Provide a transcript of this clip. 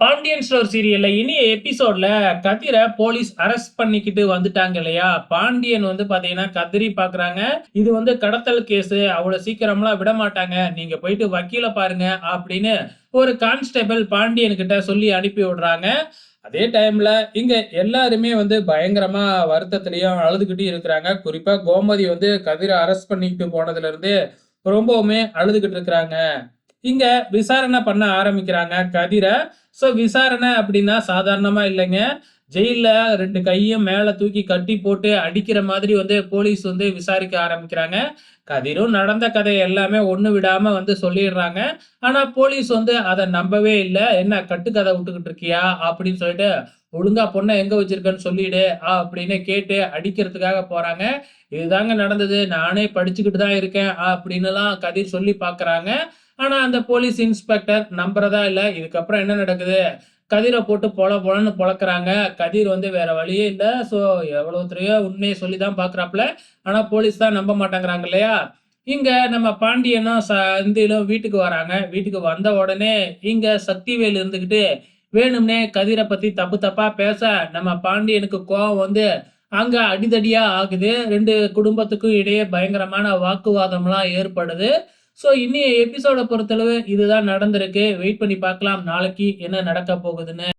Pandian store சீரியல்ல இனி எபிசோட்ல கதிரை போலீஸ் அரெஸ்ட் பண்ணிக்கிட்டு வந்துட்டாங்க இல்லையா? பாண்டியன் வந்து பாத்தீங்கன்னா கதிரி பாக்குறாங்க. இது வந்து கடத்தல் கேஸ். அவ்வளவு சீக்கிரம்லாம் விட மாட்டாங்க. நீங்க போயிட்டு வக்கீல பாருங்க அப்படின்னு ஒரு கான்ஸ்டபிள் பாண்டியன் கிட்ட சொல்லி அனுப்பி விடுறாங்க. அதே டைம்ல இங்க எல்லாருமே வந்து பயங்கரமா வருத்தத்திலையும் அழுதுகிட்டே இருக்கிறாங்க. குறிப்பா கோமதி வந்து கதிரை அரெஸ்ட் பண்ணிக்கிட்டு போனதுல இருந்து ரொம்பவுமே அழுதுகிட்டு இருக்கிறாங்க. இங்க விசாரணை பண்ண ஆரம்பிக்கிறாங்க கதிரை. ஸோ விசாரணை அப்படின்னா சாதாரணமா இல்லைங்க. ஜெயிலில் ரெண்டு கையும் மேலே தூக்கி கட்டி போட்டு அடிக்கிற மாதிரி வந்து போலீஸ் வந்து விசாரிக்க ஆரம்பிக்கிறாங்க. கதிரும் நடந்த கதை எல்லாமே ஒன்று விடாமல் வந்து சொல்லிடுறாங்க. ஆனால் போலீஸ் வந்து அதை நம்பவே இல்லை. என்ன கட்டுக்கதை விட்டுக்கிட்டு இருக்கியா? அப்படின்னு சொல்லிட்டு ஒழுங்கா பொண்ணை எங்க வச்சிருக்கன்னு சொல்லிடு அப்படின்னு கேட்டு அடிக்கிறதுக்காக போறாங்க. இதுதாங்க நடந்தது. நானே படிச்சுக்கிட்டு தான் இருக்கேன் அப்படின்னுலாம் கதிர் சொல்லி பாக்குறாங்க. ஆனா அந்த போலீஸ் இன்ஸ்பெக்டர் நம்புறதா இல்லை. இதுக்கப்புறம் என்ன நடக்குது? கதிரை போட்டு பொல பொலன்னு பொழக்கிறாங்க கதிர் வந்து வேற வழியே இல்லை. ஸோ எவ்வளவுத்தையோ உண்மையை சொல்லி தான் பார்க்குறாப்புல ஆனால் போலீஸ் தான் நம்ப மாட்டேங்கிறாங்க இல்லையா? இங்கே நம்ம பாண்டியனும் ச இந்தியிலும் வீட்டுக்கு வராங்க. வீட்டுக்கு வந்த உடனே இங்கே சக்திவேல் இருந்துக்கிட்டு வேணும்னே கதிரை பற்றி தப்பு தப்பாக பேச. நம்ம பாண்டியனுக்கு கோவம் வந்து அங்கே அடிதடியாக ஆகுது. ரெண்டு குடும்பத்துக்கும் இடையே பயங்கரமான வாக்குவாதம்லாம் ஏற்படுது. ஸோ இன்னைய எபிசோட பொறுத்தளவு இதுதான் நடந்திருக்கு. வெயிட் பண்ணி பார்க்கலாம். நாளைக்கு என்ன நடக்க போகுதுன்னு.